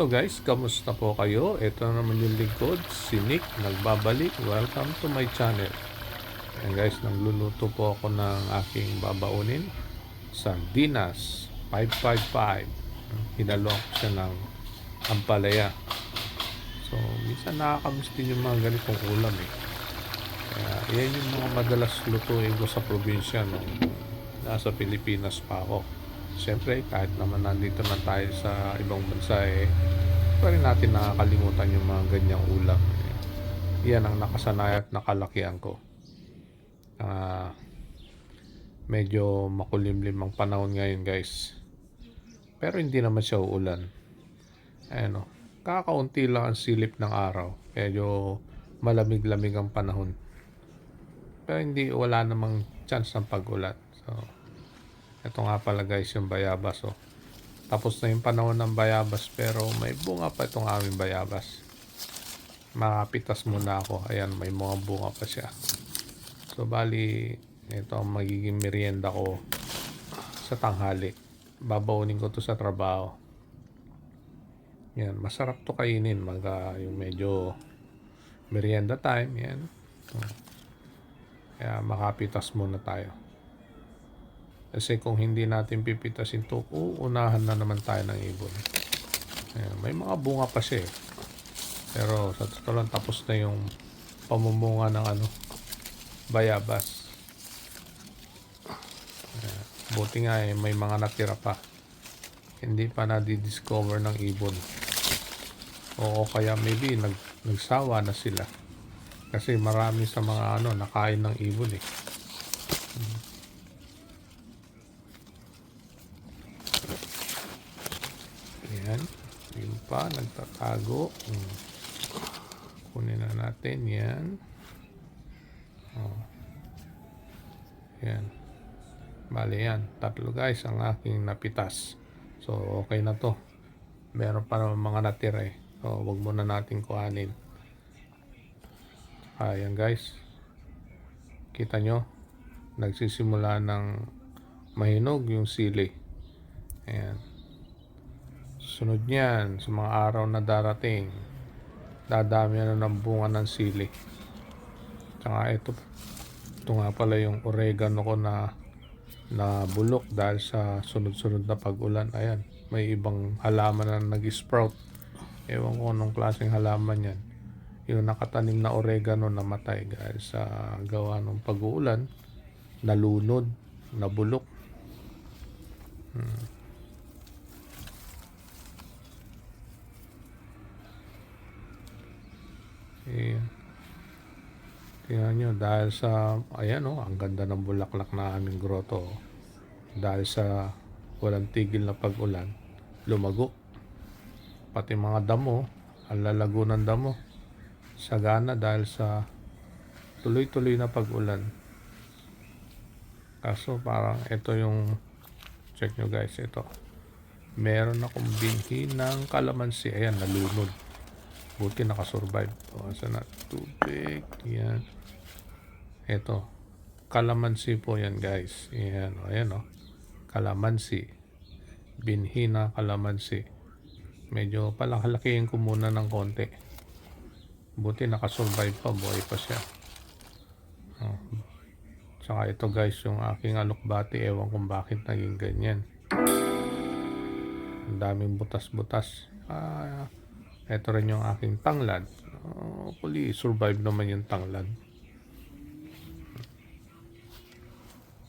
Hello guys, kamusta po kayo? Ito naman yung lingkod, si Nick, nagbabalik. Welcome to my channel. Ayan guys, nagluluto po ako ng aking babaunin. Sardinas, 555. Hinalo ko siya ng ampalaya. So, minsan nakakamiss din yung mga ganitong ulam eh. Kaya, yan yung mga madalas lutuin ko sa probinsya nung nasa Pilipinas pa ako. Siyempre, kahit naman nandito na tayo sa ibang bansa eh, pa rin natin nakakalimutan yung mga ganyang ulam. Eh, yan ang nakasanay at nakalakihan ko. Ah, medyo makulimlim ang panahon ngayon guys. Pero hindi naman siya uulan. Ayan o. Kakaunti lang ang silip ng araw. Medyo malamig-lamig ang panahon. Pero hindi, wala namang chance ng pag-ulat. So, ito nga pala guys yung bayabas oh. Tapos na yung panahon ng bayabas pero may bunga pa itong aming bayabas. Makapitas muna ako. Ayan, may mga bunga pa siya. So bali, ito ang magiging merienda ko sa tanghali. Babaunin ko to sa trabaho. Yan, masarap to kainin. Mga yung medyo merienda time. Yan. Kaya makapitas muna tayo. Kasi kung hindi natin pipitasin to, uunahan na naman tayo ng ibon. Ayan, may mga bunga pa siya eh. Pero sa totoo lang tapos na yung pamumunga ng ano, bayabas. Ayan, buti nga eh, may mga natira pa. Hindi pa na-discover ng ibon. Oo, kaya maybe nag, nagsawa na sila. Kasi marami sa mga ano, nakain ng ibon eh. Yan. Yun pa, nagtatago. Hmm. Kunin na natin yan. Oh. Yan. Bali yan. Tatlo guys ang aking napitas. So, okay na to. Meron pa naman mga natira eh. So, wag muna natin kuhanin. Ayan guys. Kita nyo? Nagsisimula ng mahinog yung sili. Ayan. Sunod niyan, sa mga araw na darating, dadami na ng bunga ng sili. Tsaka ito, ito nga pala yung oregano ko na na bulok dahil sa sunod-sunod na pag-ulan. Ayan, may ibang halaman na nag-sprout. Ewan ko anong klaseng halaman yan. Yung nakatanim na oregano namatay dahil sa gawa ng pag-uulan, nalunod, nabulok. Hmm. Ayan. Tingnan nyo, dahil sa, ayan o, ang ganda ng bulaklak na aming grotto. oh. Dahil sa walang tigil na pag-ulan, lumago. Pati mga damo, ang lalago ng damo. Sagana dahil sa tuloy-tuloy na pag-ulan. Kaso parang ito yung, check nyo guys, ito. Meron akong binhi ng kalamansi. Ayan, nalunod. Buti nakasurvive. O, asa na? Tubig. Yan. Ito. Kalamansi po yan, guys. Yan. O, ayan, o. Kalamansi. Binhi na kalamansi. Medyo palakalakihin ko muna ng konti. Buti nakasurvive pa. Buhay pa siya. O. Tsaka ito, guys, yung aking alukbati. Ewan kung bakit naging ganyan. Ang daming butas-butas. Ah, ito rin yung aking tanglad. Hopefully, survive naman yung tanglad.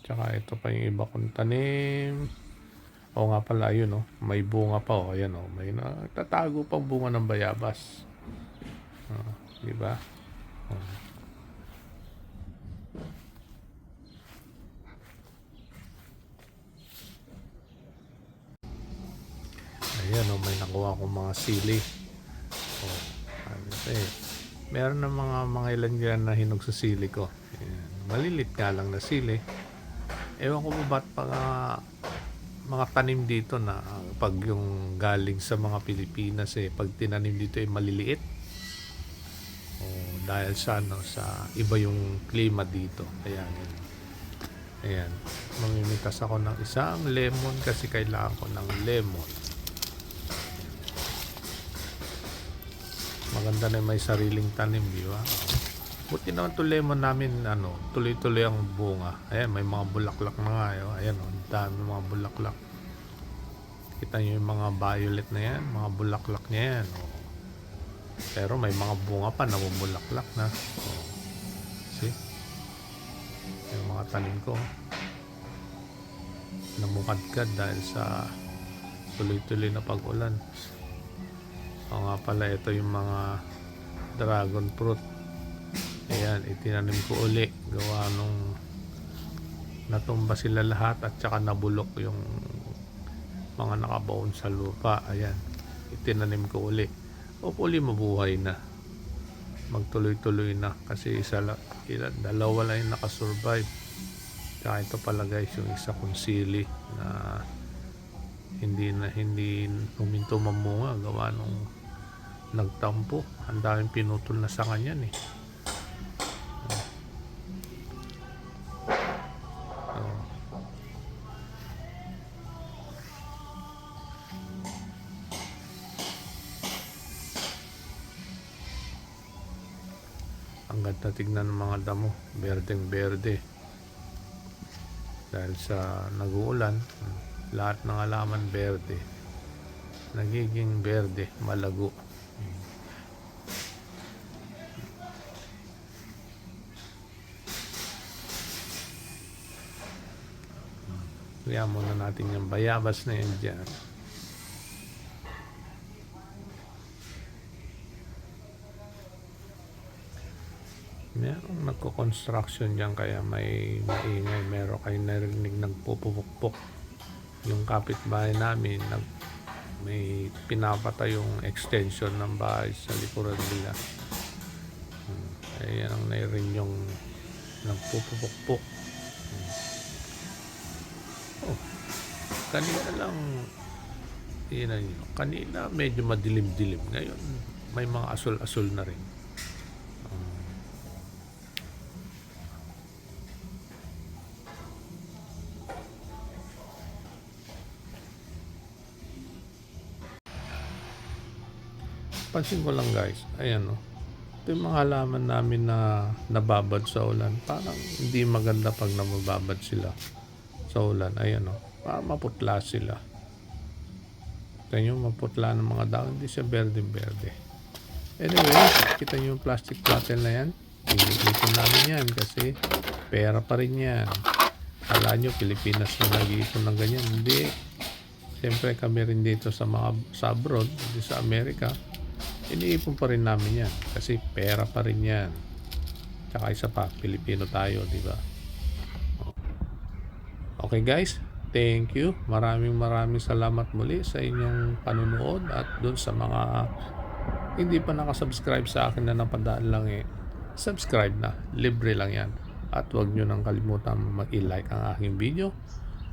Tsaka ito pa yung iba kong tanim. Oo nga pala, ayun oh. May bunga pa oh. Ayan oh. May natatago pang bunga ng bayabas. Ah, di ba? Oh. Ayan oh, may nakuha akong mga sili. Eh. Meron na mga mga ilan dyan na hinog sa sili ko. Ayan. Malilit nga lang na sili. Ewan ko ba ba't pa mga tanim dito na pag yung galing sa mga Pilipinas eh, pag tinanim dito ay maliliit. Oh, dahil sa ano, sa iba yung klima dito. Kaya ganun. Ayan. Mamimitas ako ng isang lemon kasi kailangan ko ng lemon. Maganda na may sariling tanim, di ba? Buti naman to lemon namin, ano, tuloy-tuloy ang bunga. Ayan, may mga bulaklak na nga. Yo. Ayan, oh, dami mga bulaklak. Kita nyo yung mga violet na yan, mga bulaklak niya yan. Oh. Pero may mga bunga pa na bumulaklak na. Oh. See? Yung mga tanim ko. Namukadkad dahil sa tuloy-tuloy na pag-ulan. O nga pala, ito yung mga dragon fruit. Ayan, itinanim ko uli. Gawa nung natumba sila lahat at saka nabulok yung mga nakabaon sa lupa. Ayan, itinanim ko uli. Hopefully mabuhay na. Magtuloy-tuloy na kasi isa la, dalawa lang yung nakasurvive. Tsaka ito pala guys, yung isa kong sili na hindi na hindi huminto mamunga gawa nung nagtampo. Ang daming pinutol na sa kanya eh. Oh. ang ganda tignan ng mga damo. Berdeng berde. Dahil sa nag-uulan lahat ng halaman berde. Nagiging berde malago kaya muna natin yung bayabas na yan dyan Merong nagko-construction dyan kaya may maingay. Meron kayo narinig nagpupupukpok. Yung kapitbahay namin, nag, may pinapatay yung extension ng bahay sa likuran nila. Hmm. Ayan ang narinig yung nagpupupukpok. Kanina lang yun nyo. Kanina medyo madilim-dilim. Ngayon, may mga asul-asul na rin. pansin ko lang guys, ayan o. Ito yung mga halaman namin na nababad sa ulan. Parang hindi maganda pag nababad sila sa ulan. Ayan o. Parang maputla sila. Ito yung maputla ng mga daon. Hindi siya berde-berde. Anyway, kita nyo yung plastic bottle na yan. Iniipon namin yan kasi pera pa rin yan. Kala nyo, Pilipinas na nag-iipon ng ganyan. Hindi. Siyempre kami rin dito sa mga sa abroad, dito sa Amerika iniipon pa rin namin yan kasi pera pa rin yan tsaka isa pa Pilipino tayo di ba okay guys thank you. Maraming maraming salamat muli sa inyong panunood at dun sa mga hindi pa nakasubscribe sa akin na napadaan lang eh subscribe na. Libre lang yan. At huwag nyo nang kalimutan mag-like ang aking video.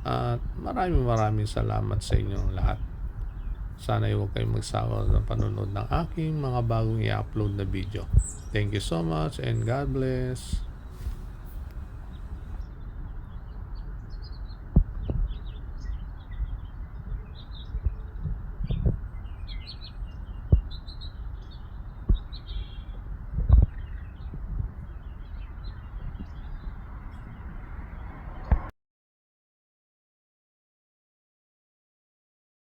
At maraming maraming salamat sa inyong lahat. Sana huwag kayong magsawa ng panonood ng aking mga bagong i-upload na video. Thank you so much and God bless.